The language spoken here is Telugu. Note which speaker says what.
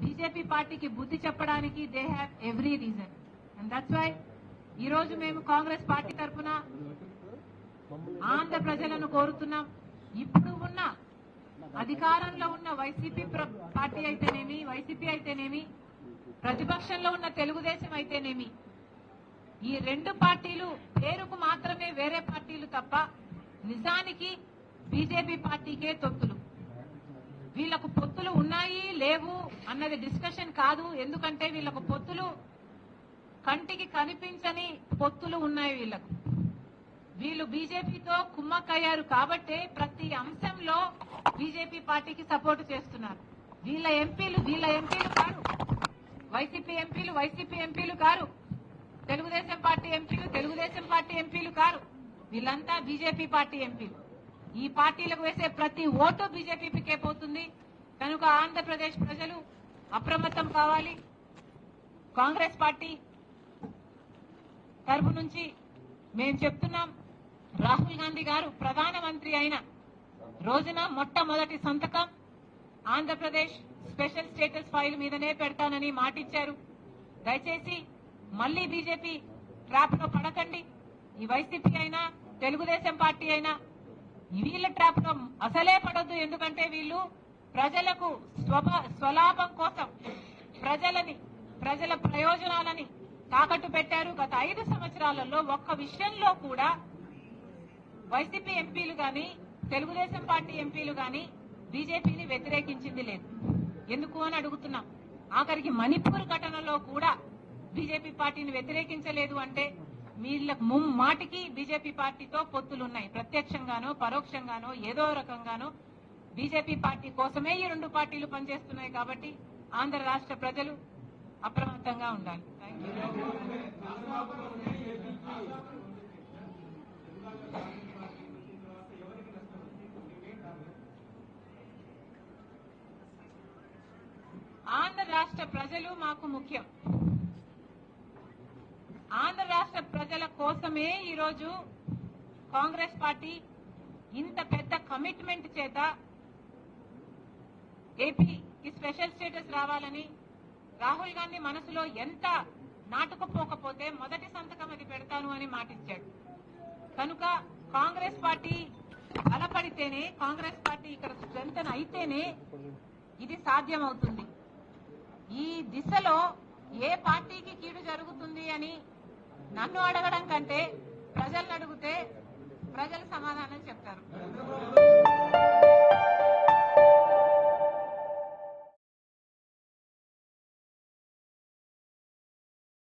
Speaker 1: బీజేపీ పార్టీకి బుద్ధి చెప్పడానికి they have every reason and that's why ఈ రోజు మేము కాంగ్రెస్ పార్టీ తరఫున ఆంధ్ర ప్రజలను కోరుతున్నాం. ఇప్పుడు ఉన్న అధికారంలో ఉన్న వైసీపీ పార్టీ అయితేనేమి వైసీపీ అయితేనేమి ప్రతిపక్షంలో ఉన్న తెలుగుదేశం అయితేనేమి ఈ రెండు పార్టీలు పేరుకు మాత్రమే వేరే పార్టీలు తప్ప నిజానికి బీజేపీ పార్టీకే తొత్తులు. వీళ్ళకు పొత్తులు లేవు అన్నది డిస్కషన్ కాదు. ఎందుకంటే వీళ్ళకు పొత్తులు కంటికి కనిపించని పొత్తులు ఉన్నాయి వీళ్ళకు. వీళ్ళు బీజేపీతో కుమ్మక్కయ్యారు కాబట్టే ప్రతి అంశంలో బీజేపీ పార్టీకి సపోర్ట్ చేస్తున్నారు. వీళ్ళ ఎంపీలు వీళ్ళ ఎంపీలు కారు. వైసీపీ ఎంపీలు వైసీపీ ఎంపీలు కారు. తెలుగుదేశం పార్టీ ఎంపీలు తెలుగుదేశం పార్టీ ఎంపీలు కారు. వీళ్ళంతా బీజేపీ పార్టీ ఎంపీలు. ఈ పార్టీలకు వేసే ప్రతి ఓటు బీజేపీకే పోతుంది. కనుక ఆంధ్రప్రదేశ్ ప్రజలు అప్రమత్తం కావాలి. కాంగ్రెస్ పార్టీ తరపు నుంచి మేము చెప్తున్నాం రాహుల్ గాంధీ గారు ప్రధానమంత్రి అయిన రోజున మొట్టమొదటి సంతకం ఆంధ్రప్రదేశ్ స్పెషల్ స్టేటస్ ఫైల్ మీదనే పెడతానని మాటిచ్చారు. దయచేసి మళ్ళీ బీజేపీ ట్రాప్లో పడకండి. ఈ వైసీపీ అయినా తెలుగుదేశం పార్టీ అయినా వీళ్ళ ట్రాప్లో అసలే పడొద్దు. ఎందుకంటే వీళ్ళు ప్రజలకు స్వలాభం కోసం ప్రజలని ప్రజల ప్రయోజనాలని తాకట్టు పెట్టారు. గత ఐదు సంవత్సరాలలో ఒక్క విషయంలో కూడా వైసీపీ ఎంపీలు గాని తెలుగుదేశం పార్టీ ఎంపీలు గాని బీజేపీని వ్యతిరేకించింది లేదు. ఎందుకు అని అడుగుతున్నాం. ఆఖరికి మణిపూర్ ఘటనలో కూడా బీజేపీ పార్టీని వ్యతిరేకించలేదు అంటే వీళ్ళకు ముమ్మాటికి బీజేపీ పార్టీతో పొత్తులున్నాయి. ప్రత్యక్షంగానో పరోక్షంగానో ఏదో రకంగానో బీజేపీ పార్టీ కోసమే ఈ రెండు పార్టీలు పనిచేస్తున్నాయి కాబట్టి ఆంధ్ర రాష్ట్ర ప్రజలు అప్రమత్తంగా ఉండాలి. ఆంధ్ర రాష్ట్ర ప్రజలు మాకు ముఖ్యం. ఆంధ్ర రాష్ట్ర ప్రజల కోసమే ఈరోజు కాంగ్రెస్ పార్టీ ఇంత పెద్ద కమిట్మెంట్ చేత ఏపీకి స్పెషల్ స్టేటస్ రావాలని రాహుల్ గాంధీ మనసులో ఎంత నాటుకుపోకపోతే మొదటి సంతకం అది పెడతాను అని మాటిచ్చాడు. కనుక కాంగ్రెస్ పార్టీ బలపడితేనే కాంగ్రెస్ పార్టీ ఇక్కడ స్ట్రెంగ్తన్ అయితేనే ఇది సాధ్యమవుతుంది. ఈ దిశలో ఏ పార్టీకి కీడు జరుగుతుంది అని నన్ను అడగడం కంటే ప్రజలను అడిగితే ప్రజలు సమాధానం చెప్తారు.